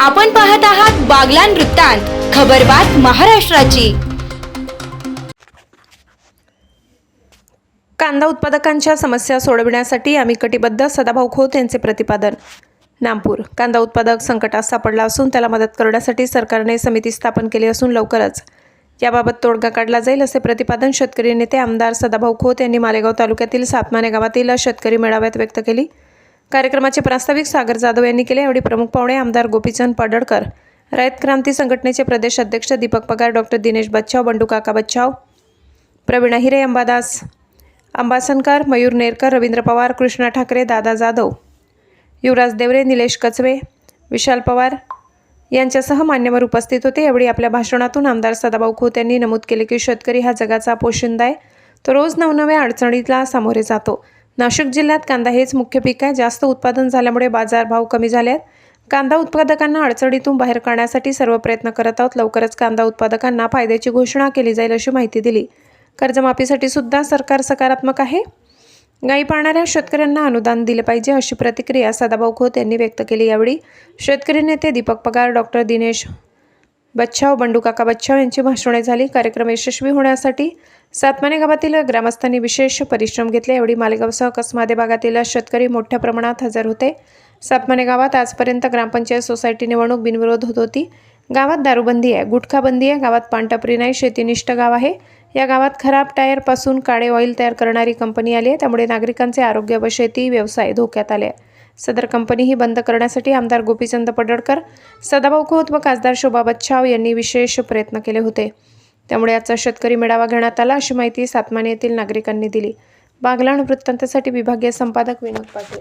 आपण पाहत आहात बागलान वृत्तांत खबरबात महाराष्ट्राची. कांदा उत्पादकांच्या समस्या सोडविण्यासाठी आम्ही कटिबद्ध सदाभाऊ खोत यांचे प्रतिपादन. नागपूर कांदा उत्पादक संकटात सापडला असून त्याला मदत करण्यासाठी सरकारने समिती स्थापन केली असून लवकरच. याबाबत तोडगा काढला जाईल असे प्रतिपादन शेतकरी नेते आमदार सदाभाऊ खोत यांनी मालेगाव तालुक्यातील सातमाने गावातील शेतकरी मेळाव्यात व्यक्त केली. कार्यक्रमाचे प्रास्ताविक सागर जाधव यांनी केले. यावेळी प्रमुख पाहुणे आमदार गोपीचंद पडळकर रयत क्रांती संघटनेचे प्रदेश अध्यक्ष दीपक पगार डॉक्टर दिनेश बच्छाव बंडू काका बच्छाव प्रवीणा हिरे अंबादास अंबासनकर मयूर नेरकर रवींद्र पवार कृष्णा ठाकरे दादा जाधव युवराज देवरे निलेश कचवे विशाल पवार यांच्यासह मान्यवर उपस्थित होते. यावेळी आपल्या भाषणातून आमदार सदाभाऊ खोत यांनी नमूद केले की शेतकरी हा जगाचा पोशिंदा आहे. तो रोज नवनव्या अडचणीला सामोरे जातो. नाशिक जिल्ह्यात कांदा हेच मुख्य पीक आहे. जास्त उत्पादन झाल्यामुळे बाजारभाव कमी झाले आहेत कांदा उत्पादकांना अडचणीतून बाहेर काढण्यासाठी सर्व प्रयत्न करत आहोत. लवकरच कांदा उत्पादकांना फायद्याची घोषणा केली जाईल अशी माहिती दिली. कर्जमाफीसाठी सुद्धा सरकार सकारात्मक आहे. गायी पाळणाऱ्या शेतकऱ्यांना अनुदान दिले पाहिजे अशी प्रतिक्रिया सदाभाऊ खोत यांनी व्यक्त केली यावेळी. शेतकरी नेते दीपक पगार डॉक्टर दिनेश बच्छाव हो, बंडू काका बच्छाव हो यांची भाषणे झाली. कार्यक्रम यशस्वी होण्यासाठी सातमाने गावातील ग्रामस्थांनी विशेष परिश्रम घेतले. एवढी मालेगावसह कसमादे भागातील शेतकरी मोठ्या प्रमाणात हजर होते. सातमाने गावात आजपर्यंत ग्रामपंचायत सोसायटी निवडणूक बिनविरोध होत होती. गावात दारूबंदी आहे गुटखाबंदी आहे गावात पानटपरी नाही शेतीनिष्ठ गाव आहे. या गावात खराब टायरपासून काळे ऑइल तयार करणारी कंपनी आली आहे. त्यामुळे नागरिकांचे आरोग्य व शेती व्यवसाय धोक्यात आले आहे. सदर कंपनी ही बंद करण्यासाठी आमदार गोपीचंद पडळकर सदाभाऊ खोत व खासदार शोभा बच्छाव यांनी विशेष प्रयत्न केले होते. त्यामुळे आजचा शेतकरी मेळावा घेण्यात आला अशी माहिती सातमाने येथील नागरिकांनी दिली. बागलाण वृत्तांतासाठी विभागीय संपादक विनोद पाटील.